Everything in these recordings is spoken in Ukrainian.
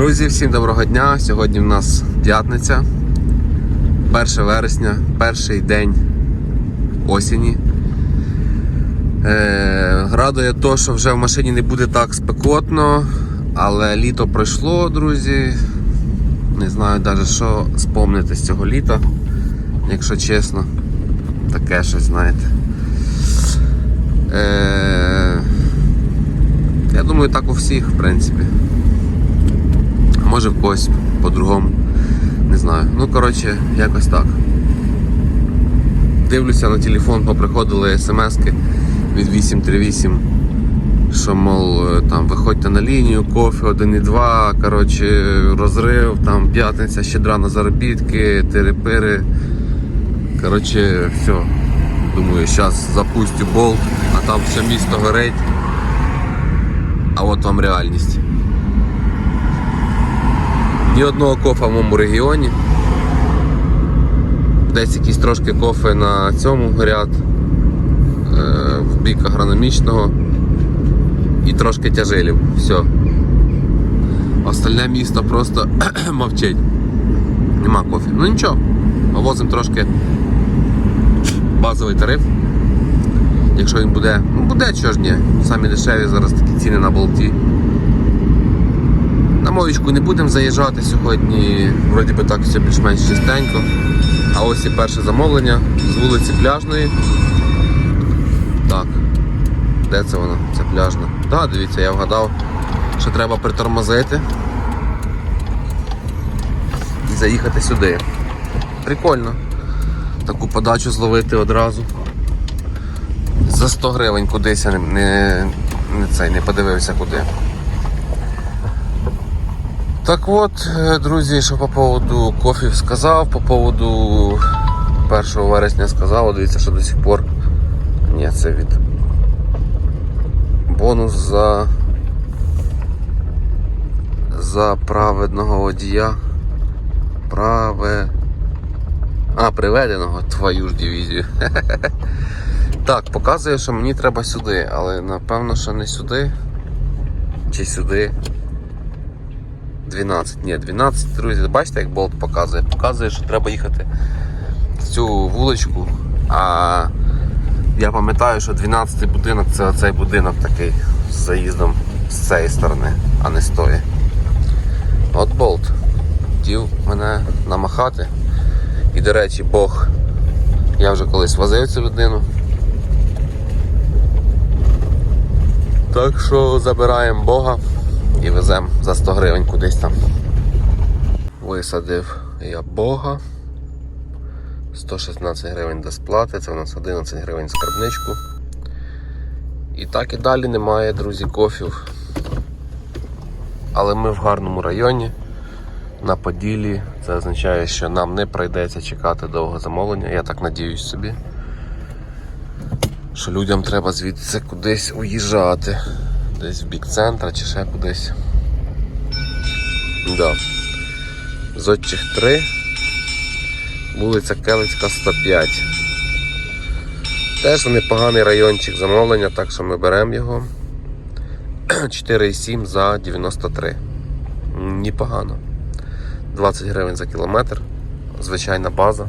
Друзі, всім доброго дня! Сьогодні в нас п'ятниця, 1 вересня, перший день осені. Е, радує то, що вже в машині не буде так спекотно, але літо пройшло, друзі. Не знаю навіть, що спомнити з цього літа, якщо чесно. Таке щось, знаєте. Е, я думаю, так у всіх, в принципі. Може в когось по-другому. Не знаю. Ну, коротше, якось так. Дивлюся на телефон, поприходили смски від 838, що, мол, там виходьте на лінію, кофе 1,2, коротше, розрив, там п'ятниця, щедра на заробітки, тири-пири. Коротше, все. Думаю, зараз запустю болт, а там все місто горить. А от вам реальність. Ні одного кофа в моєму регіоні. Десь якісь трошки кофе на цьому горять е, в бік агрономічного і трошки тяжилів. Все. Остальне місто просто мовчить. Нема кофе. Ну нічого, возимо трошки базовий тариф. Якщо він буде, ну буде чого ж ні. Самі дешеві зараз такі ціни на болті. На моєчку не будемо заїжджати сьогодні, вроді би так все більш-менш чистенько. А ось і перше замовлення з вулиці Пляжної. Так, де це вона? Це пляжна. Так, дивіться, я вгадав, що треба притормозити і заїхати сюди. Прикольно. Таку подачу зловити одразу. За 100 гривень кудись я не, не, не, цей, не подивився куди. Так от, е, друзі, що по поводу кофів сказав, по поводу 1 вересня сказав, дивіться, що до сих пор. Ні, це від бонус за за праведного водія. Праве. А, приведеного твою ж дивізію. Так, показує, що мені треба сюди, але напевно, що не сюди. Чи сюди. 12, ні, 12, друзі, бачите, як болт показує? Показує, що треба їхати в цю вуличку. А я пам'ятаю, що 12 будинок це оцей будинок такий з заїздом з цієї сторони, а не з тої. От болт. Хотів мене намахати. І, до речі, Бог. Я вже колись возив цю людину. Так що забираємо Бога і веземо за 100 гривень кудись там. Висадив я Бога. 116 гривень до сплати, це у нас 11 гривень скарбничку. І так і далі немає, друзі, кофів. Але ми в гарному районі. На Поділі. Це означає, що нам не прийдеться чекати довго замовлення, я так надіюсь собі. Що людям треба звідси кудись уїжджати. Десь в бік центра чи ще кудись. Да. Зодчих 3, вулиця Келицька 105. Теж непоганий райончик замовлення, так що ми беремо його. 4,7 за 93. Непогано. 20 гривень за кілометр. Звичайна база.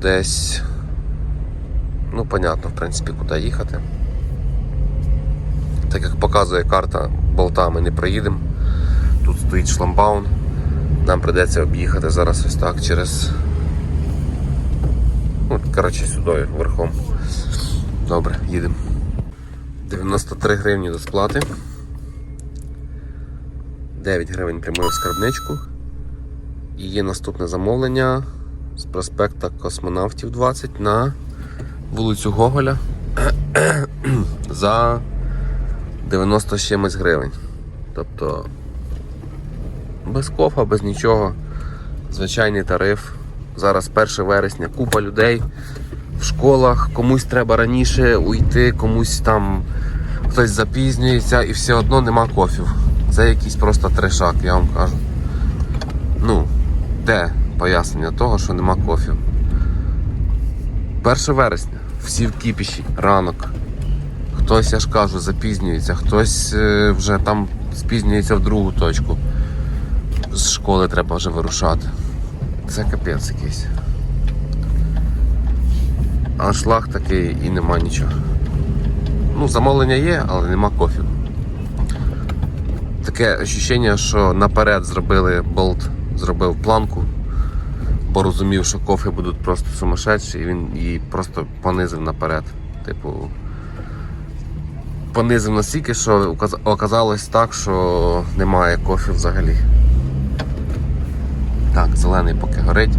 Десь. Ну, понятно, в принципі, куди їхати. Так як показує карта, болтами не проїдемо. Тут стоїть шламбаун. Нам прийдеться об'їхати зараз ось так через. Ну, коротше, сюди верхом. Добре, їдемо. 93 гривні до сплати. 9 гривень прямує в скарбничку. І є наступне замовлення з проспекта Космонавтів 20 на вулицю Гоголя за 90 з чимось гривень. Тобто без кофа, без нічого. Звичайний тариф. Зараз 1 вересня, купа людей в школах, комусь треба раніше уйти, комусь там хтось запізнюється і все одно нема кофів. Це якийсь просто трешак, я вам кажу. Ну, де пояснення того, що нема кофів? 1 вересня, всі в кіпіші, ранок. Хтось, я ж кажу, запізнюється, хтось е, вже там спізнюється в другу точку. З школи треба вже вирушати. Це капець якийсь. А шлаг такий і нема нічого. Ну, замовлення є, але нема кофі. Таке ощущення, що наперед зробили болт, зробив планку, бо розумів, що кофе будуть просто сумасшедші, і він її просто понизив наперед. Типу, понизив настільки, що оказалось так, що немає кофі взагалі. Так, зелений поки горить.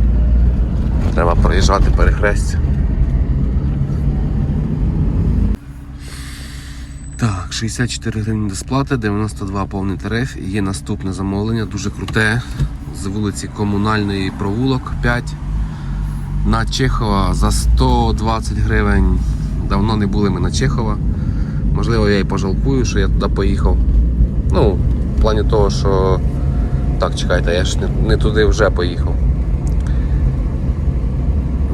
Треба проїжджати перехрестя. Так, 64 гривні до сплати, 92 повний тариф. Є наступне замовлення, дуже круте. З вулиці Комунальної провулок 5 на Чехова за 120 гривень. Давно не були ми на Чехова. Можливо, я і пожалкую, що я туди поїхав. Ну, в плані того, що. Так, чекайте, я ж не, туди вже поїхав.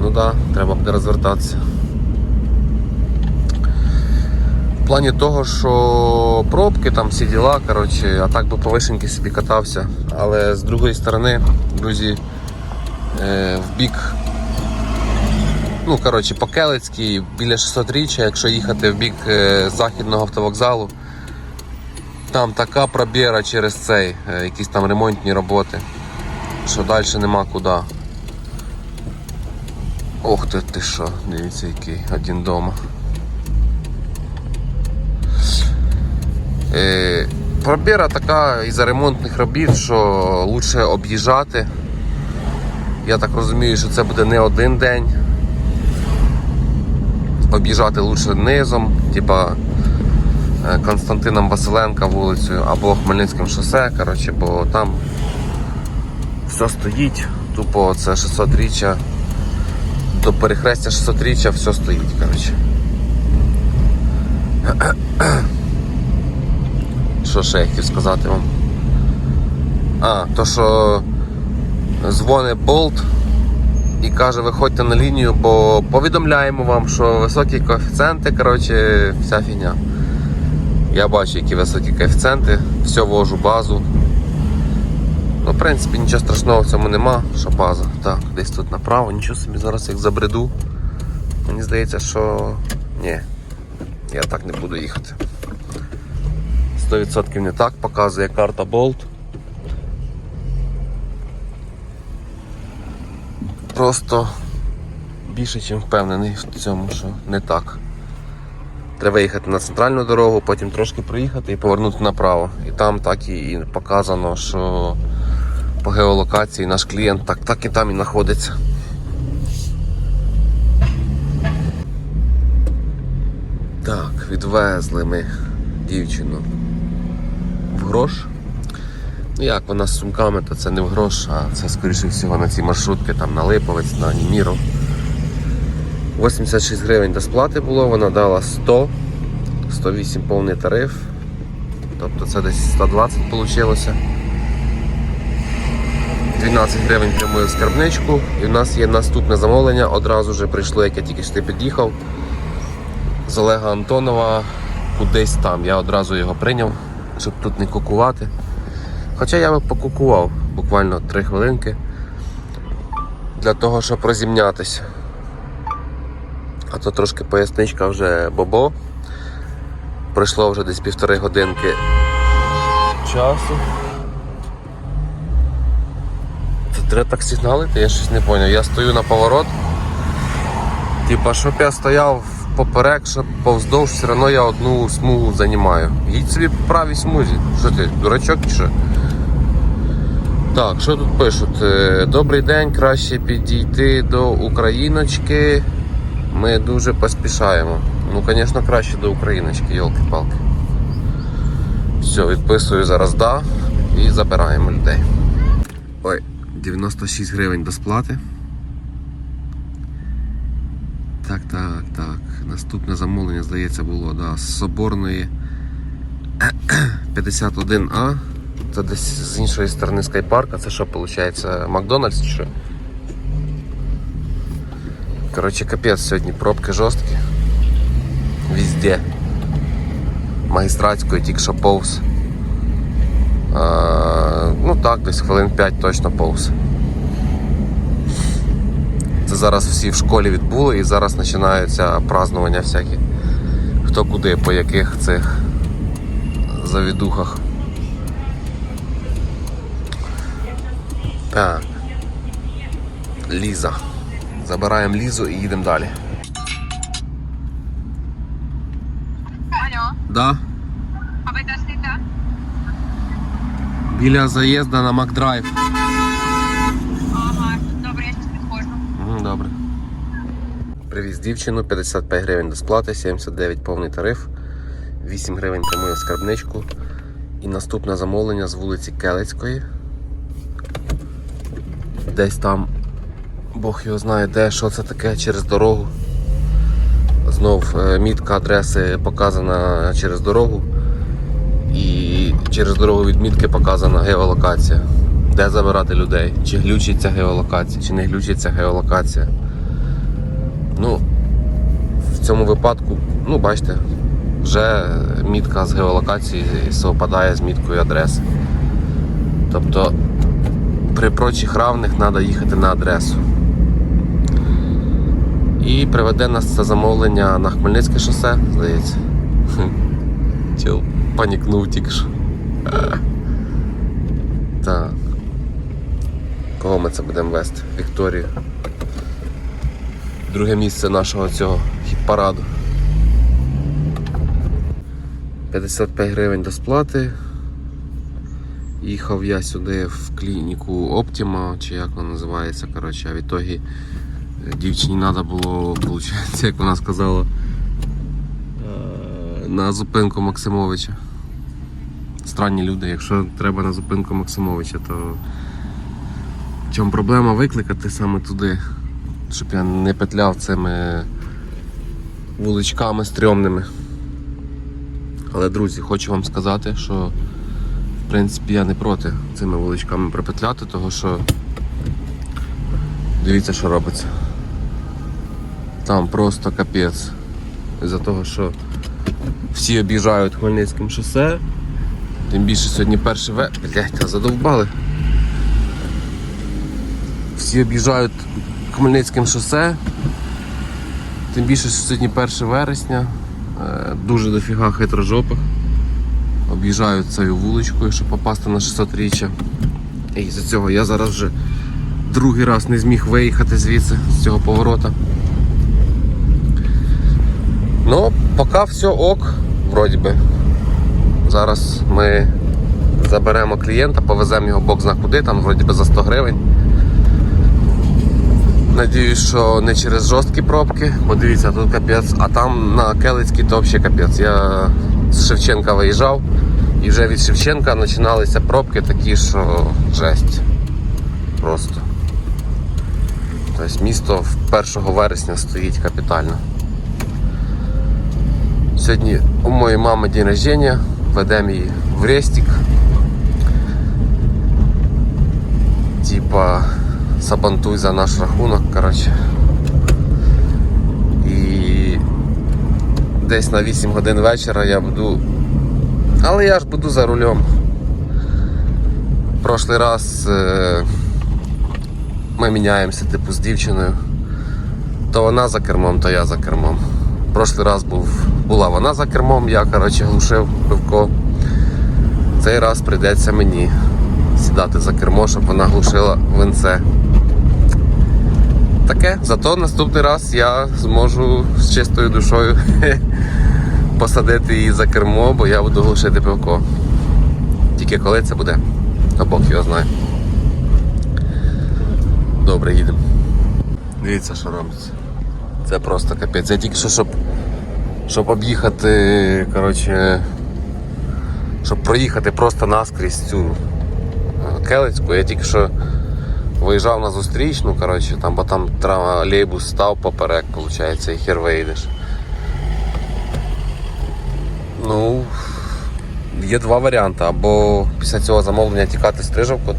Ну так, да, треба буде розвертатися. В плані того, що пробки, там всі діла, коротше, а так би по вишеньки собі катався. Але з другої сторони, друзі, е, в бік, ну, коротше, по Келицькій, біля 600-річчя, якщо їхати в бік е, західного автовокзалу, там така пробіра через цей, е, якісь там ремонтні роботи, що далі нема куди. Ох ти ти що, дивіться який один дома. Е, пробіра така із-за ремонтних робіт, що лучше об'їжджати. Я так розумію, що це буде не один день. Об'їжджати лучше низом, типа е, Константином Василенка вулицею або Хмельницьким шосе, коротше, бо там все стоїть, тупо це 600 річчя. До перехрестя 600 річчя все стоїть, коротше. Що ще я хотів сказати вам? А, то що дзвонить болт і каже, виходьте на лінію, бо повідомляємо вам, що високі коефіцієнти, коротше, вся фігня. Я бачу, які високі коефіцієнти, все вожу базу. Ну, в принципі, нічого страшного в цьому нема, що база. Так, десь тут направо, нічого собі зараз як забреду. Мені здається, що ні, я так не буду їхати. 100% не так показує карта Bolt. Просто більше, ніж впевнений в цьому, що не так. Треба їхати на центральну дорогу, потім трошки проїхати і повернути направо. І там так і показано, що по геолокації наш клієнт так, так і там і знаходиться. Так, відвезли ми дівчину в грош. Ну як вона з сумками, то це не в грош, а це скоріше всього на ці маршрутки там на Липовець, на Німіру. 86 гривень до сплати було, вона дала 100, 108 повний тариф. Тобто це десь 120 вийшло. 12 гривень прямую скарбничку. І в нас є наступне замовлення. Одразу вже прийшло, як я тільки що під'їхав. З Олега Антонова кудись там. Я одразу його прийняв, щоб тут не кукувати. Хоча я би покукував буквально 3 хвилинки для того, щоб розімнятися. А то трошки поясничка вже бобо. Пройшло вже десь півтори годинки часу. Це треба так сигналити, я щось не зрозумів. Я стою на поворот. Типа, щоб я стояв поперек, щоб повздовж, все одно я одну смугу займаю. Їдь собі по правій смузі. Що ти, дурачок чи що? Так, що тут пишуть? Е, Добрий день, краще підійти до Україночки. Ми дуже поспішаємо. Ну, звісно, краще до Україночки, йолки-палки. Все, відписую зараз да і забираємо людей. Ой, 96 гривень до сплати. Так, так. Наступне замовлення, здається, було да, з Соборної 51А. Це десь з іншої сторони скайпарка. Це що виходить? Макдональдс чи що? Коротше, капець сьогодні пробки жорсткі. Везде. Магістратською тільки що повз. так, десь хвилин 5 точно повз. Це зараз всі в школі відбули і зараз починаються празднування всякі. Хто куди, по яких цих завідухах. Так. Ліза. Забираємо Лізу і їдемо далі. Алло, Да? а ви де стоїте? Біля заїзду на Макдрайв. Ага, добре, я щось підходжу. Угу, добре. Привіз дівчину, 55 гривень до сплати, 79 повний тариф, 8 гривень прямує в скарбничку. І наступне замовлення з вулиці Келецької. Десь там, Бог його знає де, що це таке через дорогу. Знов е, мітка адреси показана через дорогу. І через дорогу від мітки показана геолокація. Де забирати людей? Чи глючиться геолокація, чи не глючиться геолокація. Ну, в цьому випадку, ну, бачите, вже мітка з геолокації совпадає з міткою адреси. Тобто при прочих равних треба їхати на адресу. І приведе нас це замовлення на Хмельницьке шосе, здається. Чел панікнув тільки що. Так. Кого ми це будемо вести? Вікторію. Друге місце нашого цього хіт-параду. 55 гривень до сплати. Їхав я сюди в клініку Optima, чи як вона називається, коротше, а в ітогі е, дівчині треба було, виходить, як вона сказала, е, на зупинку Максимовича. Странні люди, якщо треба на зупинку Максимовича, то в чому проблема викликати саме туди, щоб я не петляв цими вуличками стрьомними. Але, друзі, хочу вам сказати, що в принципі я не проти цими вуличками пропетляти, тому що дивіться, що робиться. Там просто капець. Із-за того, що всі об'їжджають Хмельницьким шосе. Тим більше сьогодні перший ве... Блять, задовбали. Всі об'їжджають Хмельницьким шосе. Тим більше що сьогодні 1 вересня. Е, Дуже дофіга хитрожопих. Об'їжджають цією вуличкою, щоб попасти на 600 річчя. І з цього я зараз вже другий раз не зміг виїхати звідси, з цього поворота. Ну, поки все ок, вроді би. Зараз ми заберемо клієнта, повеземо його бок зна куди, там вроді би за 100 гривень. Надіюсь, що не через жорсткі пробки, бо дивіться, тут капець, а там на Келицькій то взагалі капець. Я з Шевченка виїжджав і вже від Шевченка починалися пробки такі, що жесть. Просто. Тобто місто 1 вересня стоїть капітально. Сьогодні у моєї мами день рождения, ведемо її в рестик. Типа сабантуй за наш рахунок, коротше. І десь на 8 годин вечора я буду. Але я ж буду за рулем. Прошлий раз е... ми міняємося типу з дівчиною. То вона за кермом, то я за кермом. Прошлий раз був, була вона за кермом, я коротше глушив пивко. Цей раз прийдеться мені сідати за кермо, щоб вона глушила винце. Таке, зато наступний раз я зможу з чистою душою посадити її за кермо, бо я буду глушити пивко. Тільки коли це буде, а Бог його знає. Добре, їдемо. Дивіться, що робиться. Це просто капець. Я тільки що, щоб, щоб об'їхати, коротше, щоб проїхати просто наскрізь цю е, Келицьку, я тільки що виїжджав на зустрічну, коротше, там, бо там тролейбус став поперек, виходить, і хер виїдеш. Ну, є два варіанти. Або після цього замовлення тікати стрижавку,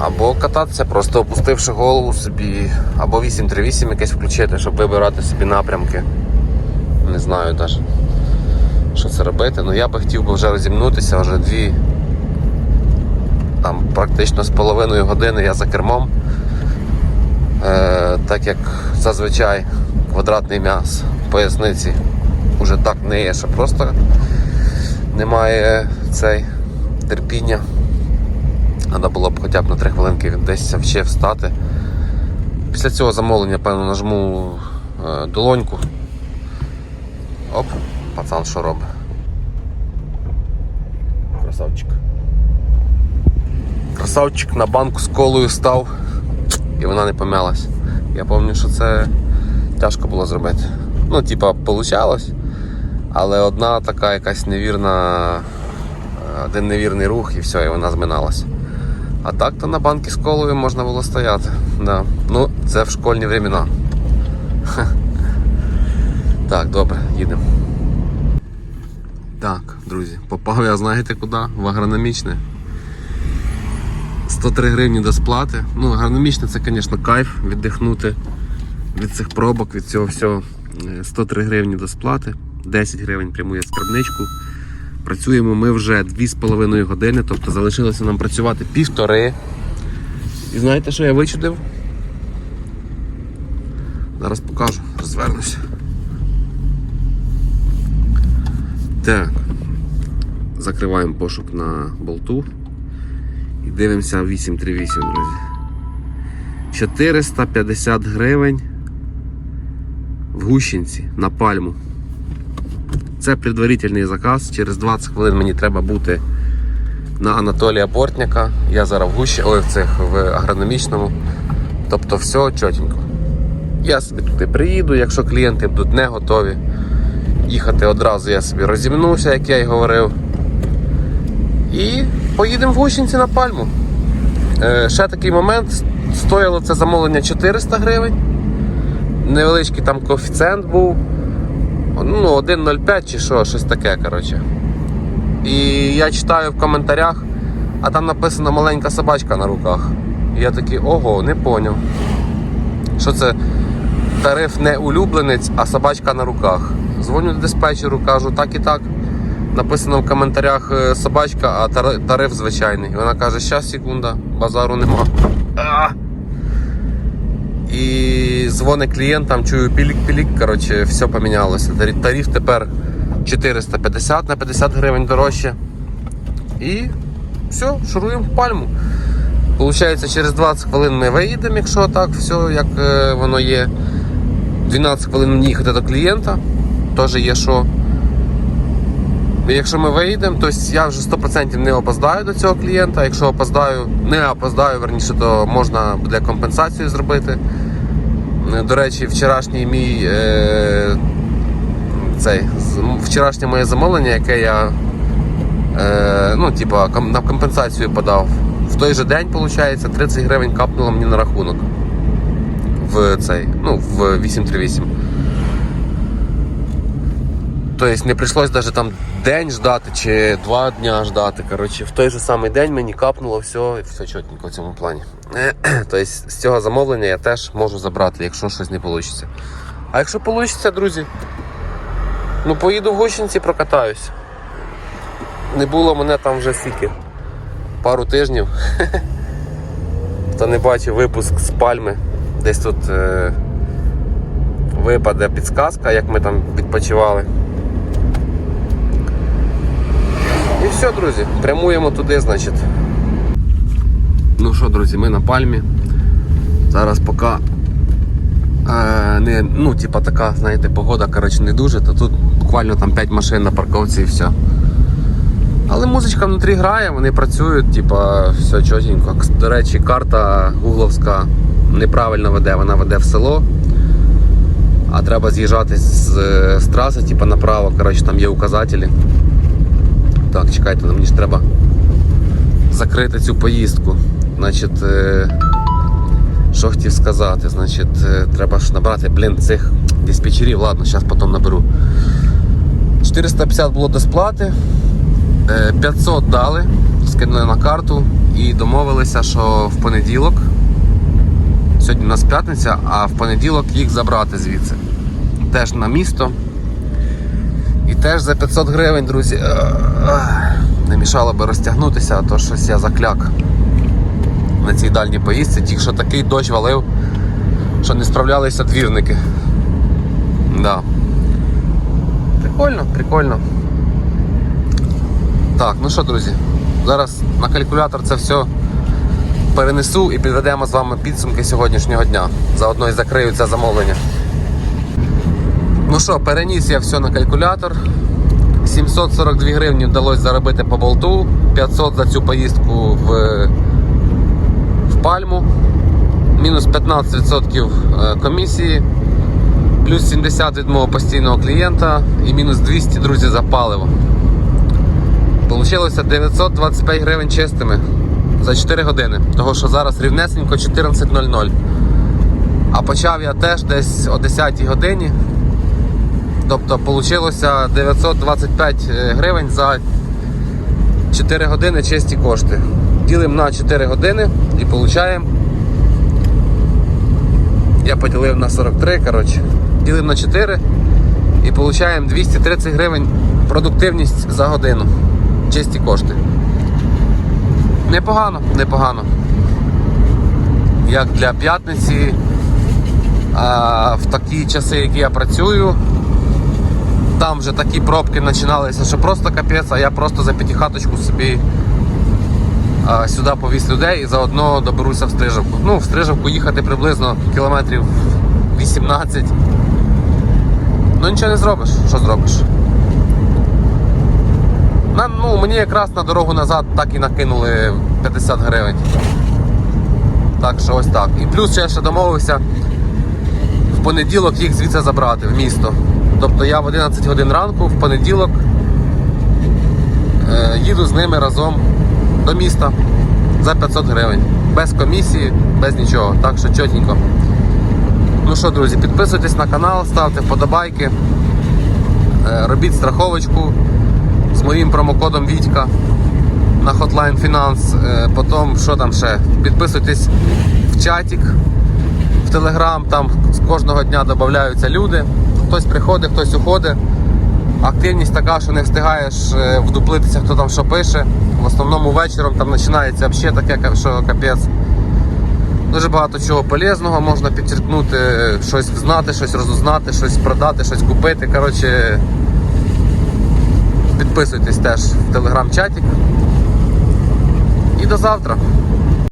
або кататися, просто опустивши голову собі, або 838 якесь включити, щоб вибирати собі напрямки. Не знаю навіть, що це робити. Ну я би хотів би вже розімнутися, вже дві там практично з половиною години я за кермом. Е, так як зазвичай квадратний м'яс поясниці вже так не є, що просто немає цей терпіння. Треба було б хоча б на 3 хвилинки десь ще встати. Після цього замовлення, певно, нажму е, долоньку. Оп, пацан що робить? Красавчик. Красавчик на банку з колою став і вона не помялась. Я пам'ятаю, що це тяжко було зробити. Ну, типа, получалось, але одна така якась невірна, е, один невірний рух і все, і вона зминалась. А так то на банки з колою можна було стояти. Да. Ну, це в школьні времена. Так, добре, їдемо. Так, друзі, попав я знаєте куди? В агрономічне. 103 гривні до сплати. Ну, агрономічне це, звісно, кайф віддихнути від цих пробок, від цього всього. Е, 103 гривні до сплати, 10 гривень прямує скарбничку. Працюємо ми вже 2,5 години, тобто залишилося нам працювати півтори. І знаєте, що я вичудив? Зараз покажу, розвернуся. Так. Закриваємо пошук на болту. І дивимося 838, друзі. 450 гривень в гущенці на пальму. Це предварительний заказ. Через 20 хвилин мені треба бути на Анатолія Бортняка. Я зараз в гущі, ой, в цих в агрономічному. Тобто все чотенько. Я собі туди приїду, якщо клієнти будуть не готові. Їхати одразу я собі розімнуся, як я й говорив. І поїдемо в Гущинці на пальму. Е, ще такий момент. Стояло це замовлення 400 гривень. Невеличкий там коефіцієнт був. Ну, 1,05 чи що, щось таке, коротше. І я читаю в коментарях, а там написано маленька собачка на руках. І я такий, ого, не поняв. Що це тариф не улюбленець, а собачка на руках. Дзвоню диспетчеру, кажу, так і так. Написано в коментарях е, собачка, а тариф звичайний. Вона каже, щас, секунда, базару нема. І дзвони клієнтам, чую пілік-пілік, коротше, все помінялося. Тариф тепер 450 на 50 гривень дорожче. І все, шуруємо в пальму. Получається, через 20 хвилин ми виїдемо, якщо так все як е, воно є. 12 хвилин їхати до клієнта, теж є що. Якщо ми виїдемо, то я вже 100% не опоздаю до цього клієнта. Якщо опоздаю, не опоздаю, верніше, то можна буде компенсацію зробити. Е, До речі, вчорашній мій е, цей, вчорашнє моє замовлення, яке я е, ну, типа, на компенсацію подав. В той же день, виходить, 30 гривень капнуло мені на рахунок. В цей, ну, в 838. Тобто не прийшлось навіть там день ждати чи два дня ждати. Коротше, в той же самий день мені капнуло все, і все чотенько в цьому плані. Тобто з цього замовлення я теж можу забрати, якщо щось не вийде. А якщо вийде, друзі, ну поїду в Гущинці, прокатаюсь. Не було мене там вже стільки. Пару тижнів. Хто не бачив випуск з пальми, десь тут е, випаде підсказка, як ми там відпочивали. І все, друзі, прямуємо туди, значить. Ну що, друзі, ми на пальмі. Зараз поки е, не, ну, типа така, знаєте, погода коротше, не дуже, то тут буквально там 5 машин на парковці і все. Але музичка внутрі грає, вони працюють, типа, все чотенько. До речі, карта гугловська неправильно веде, вона веде в село. А треба з'їжджати з, з траси, типа направо, коротше, там є указателі. Так, чекайте, мені ж треба закрити цю поїздку. Значить, е, що хотів сказати, значить, е, треба ж набрати, блін, цих диспетчерів, ладно, зараз потім наберу. 450 було до сплати, е, 500 дали, скинули на карту і домовилися, що в понеділок, сьогодні у нас п'ятниця, а в понеділок їх забрати звідси. Теж на місто. Теж за 500 гривень, друзі. е, Не мішало би розтягнутися, а то щось я закляк на цій дальній поїздці. Тільки що такий дощ валив, що не справлялися двірники. Да. Прикольно, прикольно. Так, ну що, друзі, зараз на калькулятор це все перенесу і підведемо з вами підсумки сьогоднішнього дня. Заодно і закрию це замовлення. Ну що, переніс я все на калькулятор. 742 гривні вдалося заробити по болту, 500 за цю поїздку в, в пальму, мінус 15% е, комісії, плюс 70 від мого постійного клієнта і мінус 200, друзі, за паливо. Получилося 925 гривень чистими за 4 години. Того що зараз рівнесенько 14.00. А почав я теж десь о 10 годині. Тобто вийшло 925 гривень за 4 години чисті кошти. Ділимо на 4 години і получаємо. Я поділив на 43, коротше. Ділимо на 4 і получаємо 230 гривень продуктивність за годину. Чисті кошти. Непогано, непогано. Як для п'ятниці, в такі часи, які я працюю, там вже такі пробки починалися, що просто капець, а я просто за п'ятихаточку собі а, сюди повіз людей і заодно доберуся в Стрижавку. Ну, в Стрижавку їхати приблизно кілометрів 18. Ну нічого не зробиш, що зробиш. На, ну, мені якраз на дорогу назад так і накинули 50 гривень. Так що ось так. І плюс я ще домовився в понеділок їх звідси забрати в місто. Тобто я в 11 годин ранку в понеділок е, їду з ними разом до міста за 500 гривень. Без комісії, без нічого. Так що чотенько. Ну що, друзі, підписуйтесь на канал, ставте вподобайки, е, робіть страховочку з моїм промокодом Вітька на Hotline Finance. Е, Потім, що там ще? Підписуйтесь в чатик, в Телеграм, там з кожного дня додаються люди. Хтось приходить, хтось уходить. Активність така, що не встигаєш е, вдуплитися, хто там що пише. В основному вечором там починається взагалі таке, що капець. Дуже багато чого полезного можна підчеркнути, щось знати, щось розузнати, щось продати, щось купити. Коротше, підписуйтесь теж в телеграм-чатик. І до завтра.